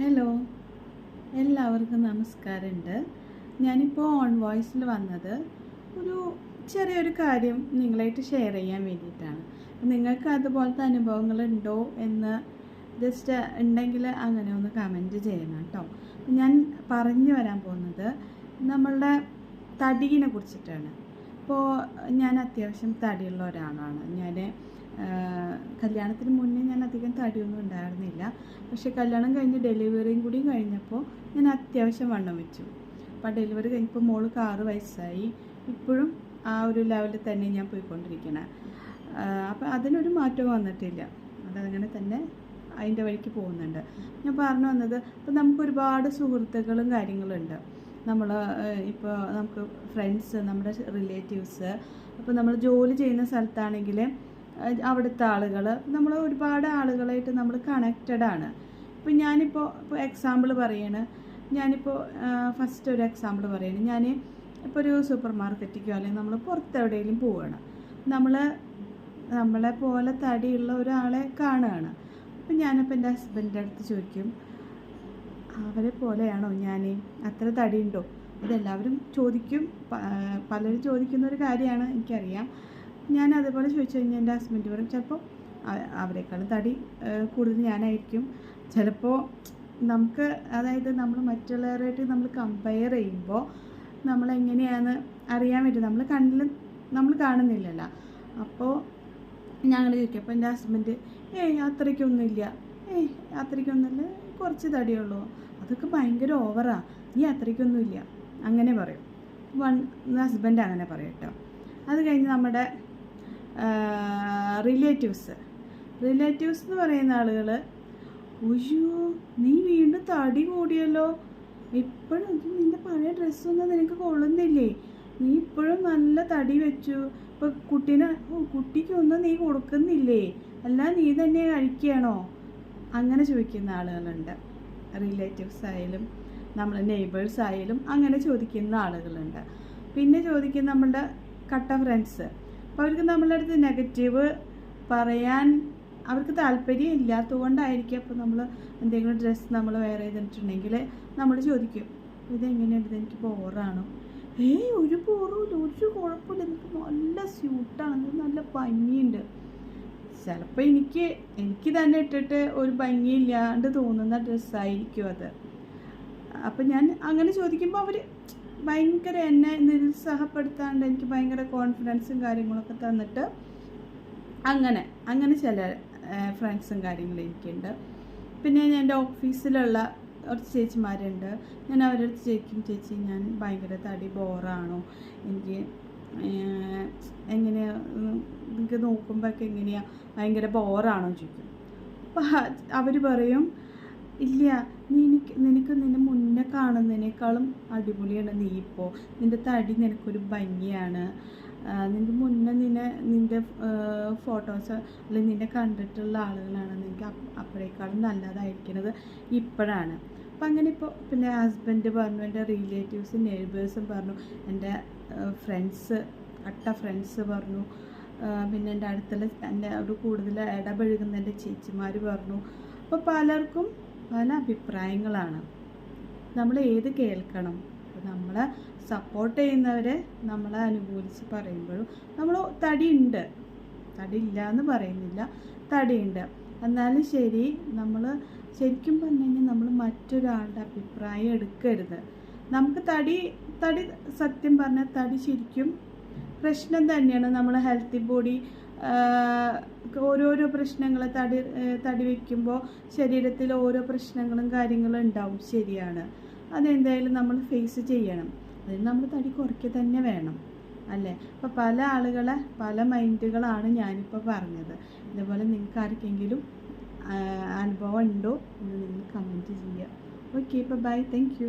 Hello എല്ലാവർക്കും നമസ്കാരമുണ്ട്. ഞാനിപ്പോൾ ഓൺ വോയിസിൽ വന്നത് ഒരു ചെറിയൊരു കാര്യം നിങ്ങളായിട്ട് ഷെയർ ചെയ്യാൻ വേണ്ടിയിട്ടാണ്. നിങ്ങൾക്ക് അതുപോലത്തെ അനുഭവങ്ങൾ ഉണ്ടോ എന്ന് ജസ്റ്റ് ഉണ്ടെങ്കിൽ അങ്ങനെ ഒന്ന് കമന്റ് ചെയ്യണം കേട്ടോ. ഞാൻ പറഞ്ഞു വരാൻ പോകുന്നത് നമ്മളുടെ തടിയിനെ കുറിച്ചിട്ടാണ്. ഇപ്പോൾ ഞാൻ അത്യാവശ്യം തടിയുള്ള ഒരാളാണ്. ഞാൻ കല്യാണത്തിന് മുന്നേ ഞാൻ അധികം തടിയൊന്നും ഉണ്ടായിരുന്നില്ല. പക്ഷേ കല്യാണം കഴിഞ്ഞ് ഡെലിവറിയും കൂടി കഴിഞ്ഞപ്പോൾ ഞാൻ അത്യാവശ്യം വണ്ണം വെച്ചു. അപ്പോൾ ഡെലിവറി കഴിഞ്ഞപ്പോൾ മോൾ ആറ് വയസ്സായി. ഇപ്പോഴും ആ ഒരു ലെവലിൽ തന്നെ ഞാൻ പോയിക്കൊണ്ടിരിക്കണേ അപ്പോൾ അതിനൊരു മാറ്റവും വന്നിട്ടില്ല. അതങ്ങനെ തന്നെ അതിന്റെ വഴിക്ക് പോകുന്നുണ്ട്. ഞാൻ പറഞ്ഞു വന്നത് ഇപ്പോൾ നമുക്ക് ഒരുപാട് സുഹൃത്തുക്കളും കാര്യങ്ങളുണ്ട്. നമ്മൾ ഇപ്പോൾ നമുക്ക് ഫ്രണ്ട്സ് നമ്മുടെ റിലേറ്റീവ്സ് അപ്പോൾ നമ്മൾ ജോലി ചെയ്യുന്ന സ്ഥലത്താണെങ്കിൽ അവിടുത്തെ ആളുകൾ നമ്മൾ ഒരുപാട് ആളുകളായിട്ട് നമ്മൾ കണക്റ്റഡ് ആണ്. ഇപ്പോൾ ഞാനിപ്പോൾ ഇപ്പോൾ എക്സാമ്പിൾ പറയാണ്. ഞാനിപ്പോൾ ഫസ്റ്റ് ഒരു എക്സാമ്പിൾ പറയാണ്. ഞാൻ ഇപ്പോൾ ഒരു സൂപ്പർ മാർക്കറ്റിക്കോ അല്ലെങ്കിൽ നമ്മൾ പുറത്തെവിടെയെങ്കിലും പോവുകയാണ് നമ്മൾ നമ്മളെ പോലെ തടിയുള്ള ഒരാളെ കാണുകയാണ് അപ്പം ഞാനിപ്പോൾ എന്റെ ഹസ്ബൻഡിന്റെ അടുത്ത് ചോദിക്കും അവരെ പോലെയാണോ ഞാൻ അത്ര തടിയുണ്ടോ? ഇതെല്ലാവരും ചോദിക്കും. പലരും ചോദിക്കുന്ന ഒരു കാര്യമാണ് എനിക്കറിയാം. ഞാൻ അതേപോലെ ചോദിച്ചു കഴിഞ്ഞാൽ എന്റെ ഹസ്ബൻഡ് പറയും ചിലപ്പോൾ അവരെക്കാളും തടി കൂടുതൽ ഞാനായിരിക്കും. ചിലപ്പോൾ നമുക്ക് അതായത് നമ്മൾ മറ്റുള്ളവരായിട്ട് നമ്മൾ കമ്പയർ ചെയ്യുമ്പോൾ നമ്മൾ എങ്ങനെയാണ് അറിയാൻ പറ്റും നമ്മൾ കണ്ണിൽ നമ്മൾ കാണുന്നില്ലല്ലോ. അപ്പോൾ ഞങ്ങൾ ചോദിക്കും അപ്പോൾ എന്റെ ഹസ്ബൻഡ് ഏയ് അത്രയ്ക്കൊന്നുമില്ല. ഏയ് അത്രയ്ക്കൊന്നുമില്ല. കുറച്ച് തടിയുള്ളൂ അതൊക്കെ ഭയങ്കര ഓവറാണ് നീ അത്രയ്ക്കൊന്നുമില്ല. അങ്ങനെ പറയും. വൺ ഹസ്ബൻഡ് അങ്ങനെ പറയും കേട്ടോ. അത് കഴിഞ്ഞ് നമ്മുടെ റിലേറ്റീവ്സ് റിലേറ്റീവ്സ് എന്ന് പറയുന്ന ആളുകൾ ഒയ്യോ നീ വീണ്ടും തടി കൂടിയല്ലോ. ഇപ്പോഴും നിന്റെ പഴയ ഡ്രസ്സൊന്നും നിനക്ക് കൊള്ളുന്നില്ലേ? നീ ഇപ്പോഴും നല്ല തടി വെച്ചു. ഇപ്പം കുട്ടീനെ കുട്ടിക്കൊന്നും നീ കൊടുക്കുന്നില്ലേ? അല്ല നീ തന്നെ കഴിക്കുകയാണോ? അങ്ങനെ ചോദിക്കുന്ന ആളുകളുണ്ട്. റിലേറ്റീവ്സ് ആയാലും നമ്മൾ നെയ്ബേഴ്സ് ആയാലും അങ്ങനെ ചോദിക്കുന്ന ആളുകളുണ്ട്. പിന്നെ ചോദിക്കുന്ന നമ്മളുടെ കട്ട ഫ്രണ്ട്സ് അപ്പോൾ അവർക്ക് നമ്മളുടെ അടുത്ത് നെഗറ്റീവ് പറയാൻ അവർക്ക് താല്പര്യം ഇല്ലാത്തതുകൊണ്ടായിരിക്കും അപ്പോൾ നമ്മൾ എന്തെങ്കിലും ഡ്രസ്സ് നമ്മൾ വേറെ ചെയ്തിട്ടുണ്ടെങ്കിൽ നമ്മൾ ചോദിക്കും ഇതെങ്ങനെയുണ്ട്? എനിക്ക് ബോറാണോ ഏയ് ഒരു ബോറുമില്ല ഒരു കുഴപ്പമില്ല. എനിക്ക് നല്ല സ്യൂട്ടാണ് നല്ല ഭംഗിയുണ്ട്. ചിലപ്പോൾ എനിക്ക് എനിക്ക് തന്നെ ഇട്ടിട്ട് ഒരു ഭംഗിയില്ലാണ്ട് തോന്നുന്ന ഡ്രസ്സായിരിക്കും അത്. അപ്പം ഞാൻ അങ്ങനെ ചോദിക്കുമ്പോൾ അവർ ഭയങ്കര എന്നെ നിരുത്സാഹപ്പെടുത്താണ്ട് എനിക്ക് ഭയങ്കര കോൺഫിഡൻസും കാര്യങ്ങളൊക്കെ തന്നിട്ട് അങ്ങനെ അങ്ങനെ ചില ഫ്രണ്ട്സും കാര്യങ്ങളും എനിക്കുണ്ട്. പിന്നെ ഞാൻ എന്റെ ഓഫീസിലുള്ള കുറച്ച് ചേച്ചിമാരുണ്ട്. ഞാൻ അവരടുത്ത് ചോദിക്കും ചേച്ചി ഞാൻ ഭയങ്കര തടി ബോറാണോ? എനിക്ക് എങ്ങനെയാണ് നിങ്ങൾക്ക് നോക്കുമ്പോഴൊക്കെ എങ്ങനെയാണ് ഭയങ്കര ബോറാണോ? ചോദിക്കും. അപ്പോൾ അവർ പറയും ഇല്ല നിനക്ക് നിനക്ക് നിന്നെ കാണുന്നതിനേക്കാളും അടിപൊളിയാണ് നീ ഇപ്പോൾ നിന്റെ തടി നിനക്കൊരു ഭംഗിയാണ്. നിന്റെ മുന്നേ നിന്നെ നിന്റെ ഫോട്ടോസ് അല്ലെങ്കിൽ നിന്നെ കണ്ടിട്ടുള്ള ആളുകളാണ് നിനക്ക് അപ്പോഴേക്കാളും നല്ലതായിരിക്കുന്നത് ഇപ്പോഴാണ്. അപ്പം അങ്ങനെ ഇപ്പോൾ പിന്നെ ഹസ്ബൻഡ് പറഞ്ഞു എന്റെ റിലേറ്റീവ്സും നെയ്ബേഴ്സും പറഞ്ഞു എന്റെ ഫ്രണ്ട്സ് അട്ട ഫ്രണ്ട്സ് പറഞ്ഞു. പിന്നെ എന്റെ അടുത്തുള്ള എന്റെ ഒരു കൂടുതൽ ഇടപഴകുന്ന എന്റെ ചേച്ചിമാർ പറഞ്ഞു. അപ്പോൾ പലർക്കും പല അഭിപ്രായങ്ങളാണ്. നമ്മൾ ഏത് കേൾക്കണം? നമ്മളെ സപ്പോർട്ട് ചെയ്യുന്നവരെ നമ്മളെ അനുകൂലിച്ച് പറയുമ്പോഴും നമ്മൾ തടിയുണ്ട്. തടിയില്ല എന്ന് പറയുന്നില്ല. തടിയുണ്ട്. എന്നാലും ശരി നമ്മൾ ശരിക്കും പറഞ്ഞു കഴിഞ്ഞാൽ നമ്മൾ മറ്റൊരാളുടെ അഭിപ്രായം എടുക്കരുത്. നമുക്ക് തടി തടി സത്യം പറഞ്ഞാൽ തടി ശരിക്കും പ്രശ്നം തന്നെയാണ്. നമ്മൾ ഹെൽത്തി ബോഡി ഓരോരോ പ്രശ്നങ്ങൾ തടി തടി വയ്ക്കുമ്പോൾ ശരീരത്തിൽ ഓരോ പ്രശ്നങ്ങളും കാര്യങ്ങളും ഉണ്ടാവും. ശരിയാണ്. അതെന്തായാലും നമ്മൾ ഫേസ് ചെയ്യണം. അതിന് നമ്മൾ തടി കുറയ്ക്കുക തന്നെ വേണം. അല്ലേ? അപ്പോൾ പല ആളുകളെ പല മൈൻഡുകളാണ് ഞാനിപ്പോൾ പറഞ്ഞത്. ഇതേപോലെ നിങ്ങൾക്ക് ആർക്കെങ്കിലും അനുഭവം ഉണ്ടോ? എന്ന് നിങ്ങൾ കമന്റ് ചെയ്യുക. ഓക്കെ ഇപ്പോൾ ബൈ താങ്ക്